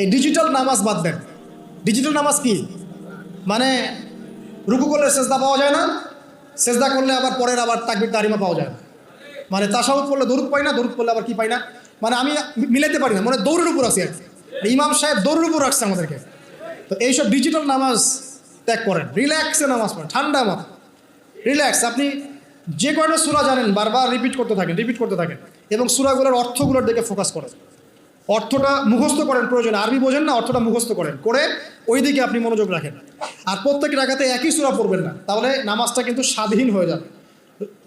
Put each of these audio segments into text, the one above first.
এই ডিজিটাল নামাজ বাদ দেন। ডিজিটাল নামাজ কি? মানে রুকু করলে সেজদা পাওয়া যায় না, সেজদা করলে আবার পরের আবার তাকবির, তারিমা পাওয়া যায় না। মানে তাসাউদ করলে দৌড় পাই না দৌড় করলে আবার কি পাই না? মানে আমি মিলাতে পারি না মানে দৌড়ের উপর আছি কি। ইমাম সাহেব দৌড়ের উপর রাখছে আমাদেরকে। তো এইসব ডিজিটাল নামাজ ত্যাগ করেন রিল্যাক্সে নামাজ পড়েন, ঠান্ডা মাথা রিল্যাক্স আপনি যে কয়টা সুরা জানেন, বারবার রিপিট করতে থাকেন রিপিট করতে থাকেন, এবং সুরাগুলোর অর্থগুলোর দিকে ফোকাস করেন। অর্থটা মুখস্থ করেন, প্রয়োজনে আরবি বোঝেন না, অর্থটা মুখস্থ করেন। করে ওই দিকে আপনি মনোযোগ রাখেন। আর প্রত্যেক রাখাতে একই সুরা পড়বেন না। তাহলে নামাজটা কিন্তু স্বাধীন হয়ে যাবে।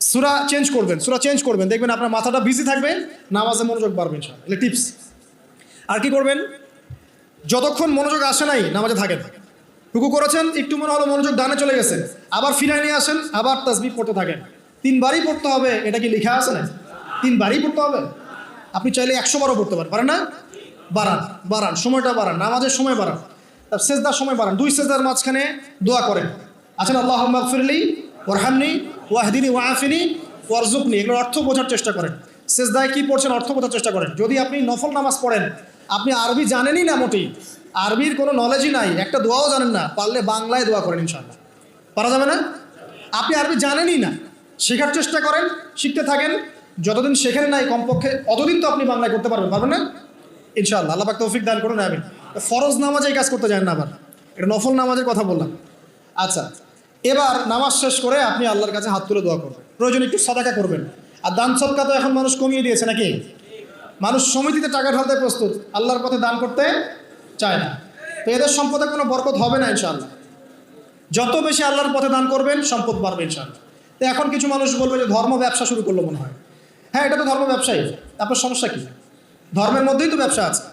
সুরা চেঞ্জ করবেন, সুরা চেঞ্জ করবেন। দেখবেন আপনার মাথাটা বিজি থাকবে, নামাজে মনোযোগ বাড়বে ইনশাআল্লাহ। এগুলো টিপস আর কি করবেন? যতক্ষণ মনোযোগ আসে নাই, নামাজে থাকেন। রুকু করেছেন, একটু মনে হলো মনোযোগ ডানে চলে গেছে। আবার ফিরায় নিয়ে আসেন, আবার তাসবিহ পড়তে থাকেন। তিনবারই পড়তে হবে, এটা কি লেখা আছে না? তিনবারই পড়তে হবে? আপনি চাইলে একশো বারও পড়তে পারেন। পারেন না? বাড়ান বাড়ান, সময়টা বাড়ান, নামাজের সময় বাড়ান। তার সেজদার সময় বাড়ান, দুই সেজদার মাঝখানে দোয়া করেন। আছেন আল্লাহ ফিরলি ওরহামনি ওয়াহদিনী ওয়াফিনি ওয়ারজুকনি এগুলোর অর্থ বোঝার চেষ্টা করেন। সেজদায় কী পড়ছেন অর্থ বোঝার চেষ্টা করেন। যদি আপনি নফল নামাজ পড়েন, আপনি আরবি জানেনই না মোটেই। আরবির কোনো নলেজই নাই, একটা দোয়াও জানেন না, পারলে বাংলায় দোয়া করেন ইনশাআল্লাহ। পারা যাবে না? আপনি আরবি জানেনই না। শেখার চেষ্টা করেন, শিখতে থাকেন যতদিন শেখেন নাই কমপক্ষে, অতদিন তো আপনি বাংলায় করতে পারবেন পারবেন না? ইনশাআল্লাহ, আল্লাহ পাক তৌফিক দান করুন আমি ফরজ নামাজে এই কাজ করতে যান না আবার। এটা নফল নামাজের কথা বললাম। আচ্ছা এবার নামাজ শেষ করে আপনি আল্লাহর কাছে হাত তুলে দোয়া করবেন। প্রয়োজন একটু সদাকা করবেন। আর দান সদকা তো এখন মানুষ কমিয়ে দিয়েছে নাকি? মানুষ সমিতিতে টাকা ঢালতে প্রস্তুত, আল্লাহর পথে দান করতে চায় না। তো এদের সম্পদে কোনো বরকত হবে না ইনশাআল্লাহ। যত বেশি আল্লাহর পথে দান করবেন, সম্পদ বাড়বে ইনশাআল্লাহ। তো এখন কিছু মানুষ বলবে যে ধর্ম ব্যবসা শুরু করল মনে হয়। হ্যাঁ এটা তো ধর্ম ব্যবসায়ী। আপনার সমস্যা কি? ধর্মের মধ্যেই তো ব্যবসা আছে।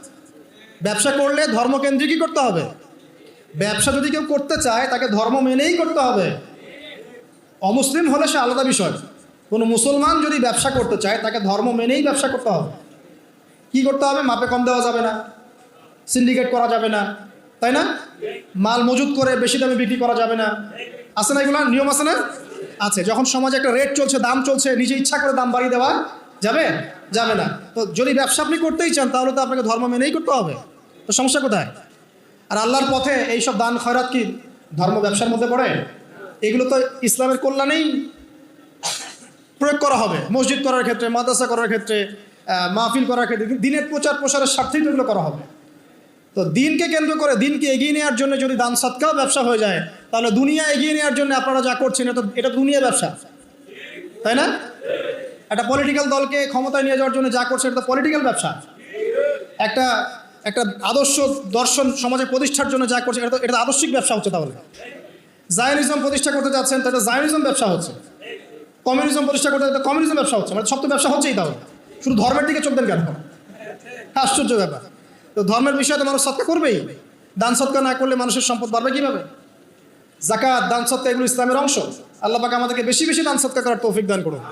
ব্যবসা করলে ধর্মকেন্দ্রিকই করতে হবে? ব্যবসা যদি কেউ করতে চায়, তাকে ধর্ম মেনেই করতে হবে। অমুসলিম হলে সে আলাদা বিষয়। কোনো মুসলমান যদি ব্যবসা করতে চায়, তাকে ধর্ম মেনেই ব্যবসা করতে হবে। কি করতে হবে? মাপে কম দেওয়া যাবে না। সিন্ডিকেট করা যাবে না। তাই না? মাল মজুত করে বেশি দামে বিক্রি করা যাবে না। আছে না এগুলো? নিয়ম আছে না? আছে, যখন সমাজে একটা রেট চলছে, দাম চলছে, নিজে ইচ্ছা করে দাম বাড়িয়ে দেওয়া যাবে? যাবে না। তো যদি ব্যবসা আপনি করতেই চান, তাহলে তো আপনাকে ধর্ম মেনেই করতে হবে। তো সমস্যা কোথায়? আর আল্লাহর পথে এইসব দান খয়রাত কি ধর্ম ব্যবসার মধ্যে পড়ে? এগুলো তো ইসলামের কল্যাণেই প্রয়োগ করা হবে। মসজিদ করার ক্ষেত্রে, মাদ্রাসা করার ক্ষেত্রে মাহফিল করার ক্ষেত্রে, দিনের প্রচার প্রসারের স্বার্থেই তো এগুলো করা হবে। তো দিনকে কেন্দ্র করে দিনকে এগিয়ে নেওয়ার জন্য যদি দান সৎকাও ব্যবসা হয়ে যায়, তাহলে দুনিয়া এগিয়ে নেওয়ার জন্য আপনারা যা করছেন, এটা এটা দুনিয়া ব্যবসা। তাই না? একটা পলিটিক্যাল দলকে ক্ষমতায় নিয়ে যাওয়ার জন্য যা করছে, এটা পলিটিক্যাল ব্যবসা। একটা একটা আদর্শ দর্শন সমাজে প্রতিষ্ঠার জন্য যা করছে, এটা তো, এটা আদর্শিক ব্যবসা হচ্ছে তাহলে। জায়নিজম প্রতিষ্ঠা করতে যাচ্ছেন, তাহলে জায়নিজম ব্যবসা হচ্ছে। কমিউনিজম প্রতিষ্ঠা করতে যাচ্ছে কমিউনিজম ব্যবসা হচ্ছে। মানে সব তো ব্যবসা হচ্ছেই তাহলে। শুধু ধর্মের দিকে চলতেন কেন? আশ্চর্য ব্যাপার। তো ধর্মের বিষয়ে তো মানুষ সৎকা করবেই। দান সৎকা না করলে মানুষের সম্পদ বাড়বে কীভাবে? জাকাত দান সৎকা এগুলো ইসলামের অংশ। আল্লাহ পাকে আমাদেরকে বেশি বেশি দান সৎকা করার তৌফিক দান করুন।